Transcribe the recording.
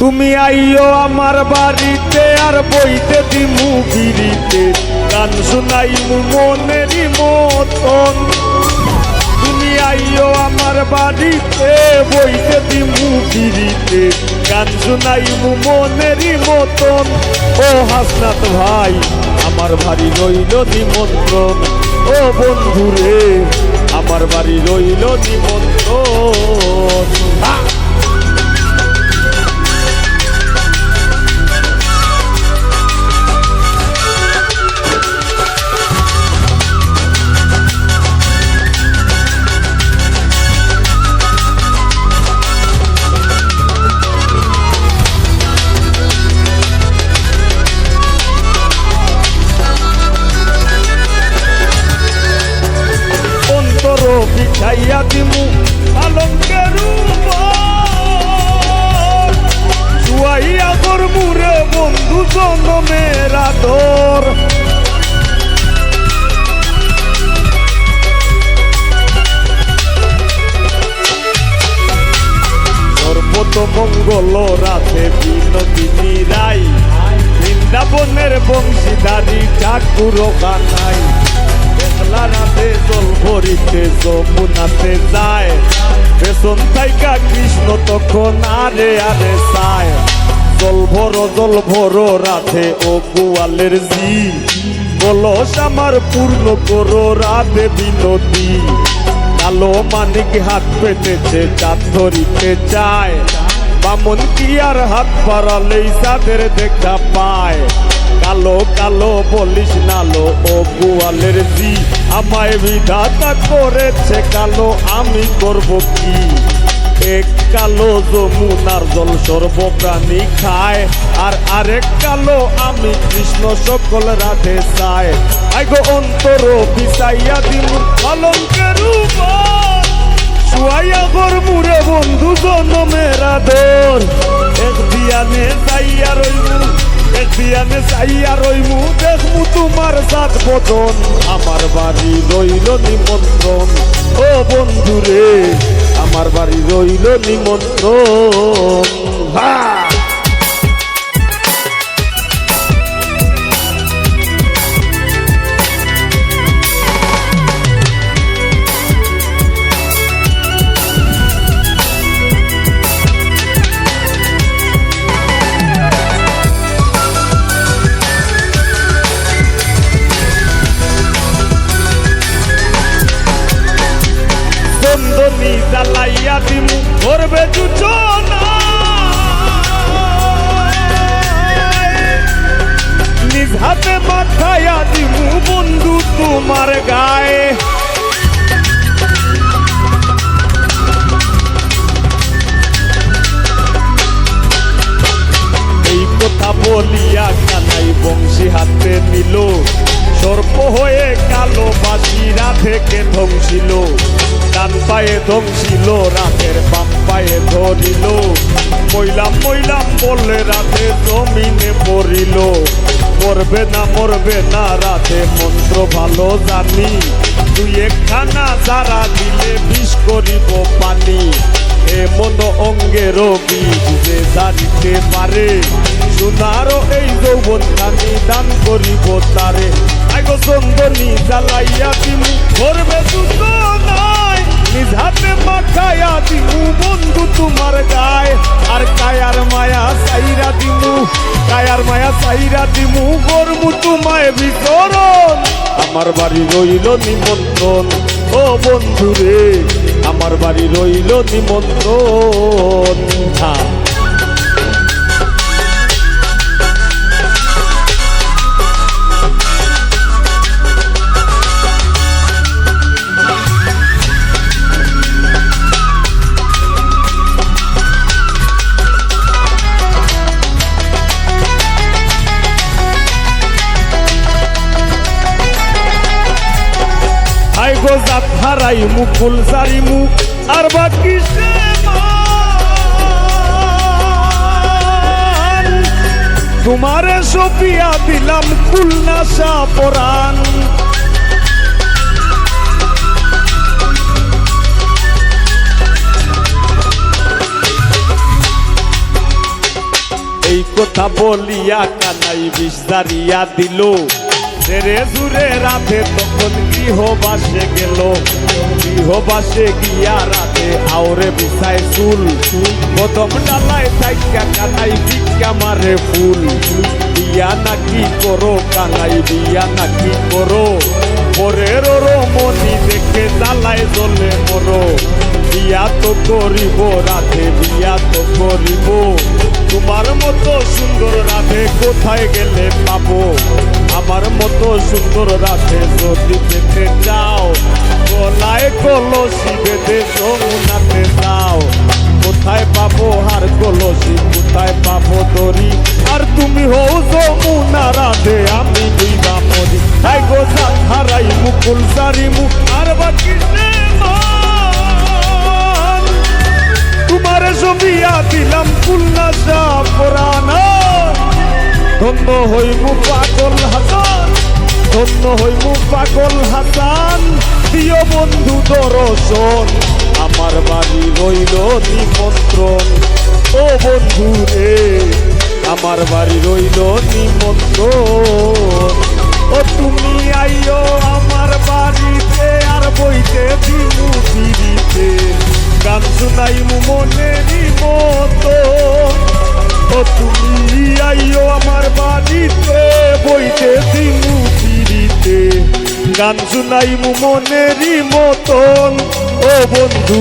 তুমি আইও আমার বাড়িতে আর বইতে দিমু বিড়িতে। গান শুনাইমু মনেরই মতন। তুমি আইও আমার বাড়িতে, বইতে দিমু বিড়িতে। গান শুনাইমু মনেরই মতন। ও হাসনাত ভাই, আমার বাড়ি রইল নিমন্ত্রণ। ও বন্ধুরে, আমার বাড়ি রইল নিমন্ত্রণ। জনমের আদর সর্বত মঙ্গল রাতে বিনোদিনী রাই বৃন্দাবনের বংশীধারী ঠাকুর কানাই একলা রাতে জল ভরিতে যমুনাতে যায় পেছন থাইকা কৃষ্ণ তখন আরে আরে চায় জল ভরো জল ভরো রাধে ও গোয়ালের জি। কলস আমার পূর্ণ করো রাধে বিনোদী। কালো মানিক হাত পেতেছে, চাঁদ ধরিতে চায়। বামন কি আর হাত পারালেই চাঁদের দেখা পায়। কালো কালো বলিস নালো ও গোয়ালের জি। আমায় বিধাতা করেছে, কালো আমি করব কি? এক কালো যমুনার জল সর্বপ্রাণী খায়, আর আরেক কালো আমি কৃষ্ণ সকল রাধে চায় আইগো অন্তর, বিছাইয়া দিন পালঙ্কের উপর। শুয়াইয়া ঘর মুরে বন্ধু জনমের আদর। এক দিয়ানে যাইয়া রইমু, এক দিয়ানে যাইয়া রইমু। দেখমু তোমার সাত বদন, আমার বাড়ি রইল নিমন্ত্রণ। ও বন্ধু রে আমার বাড়ি রইল নিমন্ত্রণ। হা! চন্দনী জ্বালাইয়া দিমু করবে জুচনা নিজ হাতে মাথায়া দিমু বন্ধু তোমার গায়ে। এই কথা বলিয়া কানাই বংশী হাতে নিল, সর্প হয়ে কালো বাসিরা থেকে ধ্বংসিল। পায়ে ধ্বংসিল রাতের বাম পায়ে ধরিল। মইলাম মইলাম বলে রাতে জমিনে পড়িল। মরবে না মরবে না, রাতে মন্ত্র ভালো জানি। তুই একখানা যারা দিলে বিষ করিব পানি। এ মন অঙ্গের বীজ যে জানিতে পারে। সোনারও এই যৌবন খানি দান করিব তারে। আগো চন্দনী জ্বালাইয়া দিমু করবে দুটো নাই। নিজ হাতে মাখাইয়া দিমু বন্ধু তোমার গায়। আর কায়ার মায়া সাইরা দিমু, কায়ার মায়া সাইরা দিমু গরমু তোমায় বিচরণ। আমার বাড়ি রইল নিমন্ত্রণ, ও বন্ধু রে আমার বাড়ি রইল নিমন্ত্রণ। হ্যাঁ আই গো জাত হারাই মুকুল সারি মুখ আর বাকি তোমারে সপিয়া দিলাম কুলনাশা পরাণ কথা বলিয়া কানাই বিস্তারিয়া দিল। রে দূরে রাধে তখন গৃহবাসে গেল। গৃহবাসে গিয়া রাধে আওরে বিছায় চুল। কদম ডালায় থাইকা কানাই ভিক্ষা মারে ফুল। বিয়া নাকি করো কানাই, বিয়া নাকি করো? পরের মনি দেখে জ্বালায় জ্বলে মরো। বিয়া তো করিব, রাধে বিয়া তো করিব। তোমার মতো সুন্দর রাধে কোথায় গেলে পাবো? আমার মতো সুন্দর রাধে যদি পেতে চাও, গলায় কলসি বেঁধে যমুনাতে যাও। কোথায় পাবো হার কলসি, কোথায় পাবো দড়ি? আর তুমি হও যমুনা রাধে, আমি দুইবা মরি তাই গো হারাই মুকুল সারি খুলনা পুরানা ধন্য হইমু পাগল হাসান, ধন্য হইমু পাগল হাসান। প্রিয় বন্ধু, দর্শন, আমার বাড়ি রইল নিমন্ত্রণ। ও বন্ধু রে, আমার বাড়ি রইল নিমন্ত্রণ। ও তুমি আইও আমার বাড়িতে, আর বইতে দিনু ফিরিতে। গান শুনাইমু মনেরই মতো তুমি আইও আমার বাড়িতে বইতে দিমু ফিরিতে। গান শুনাইমু মনেরই মতন ও বন্ধু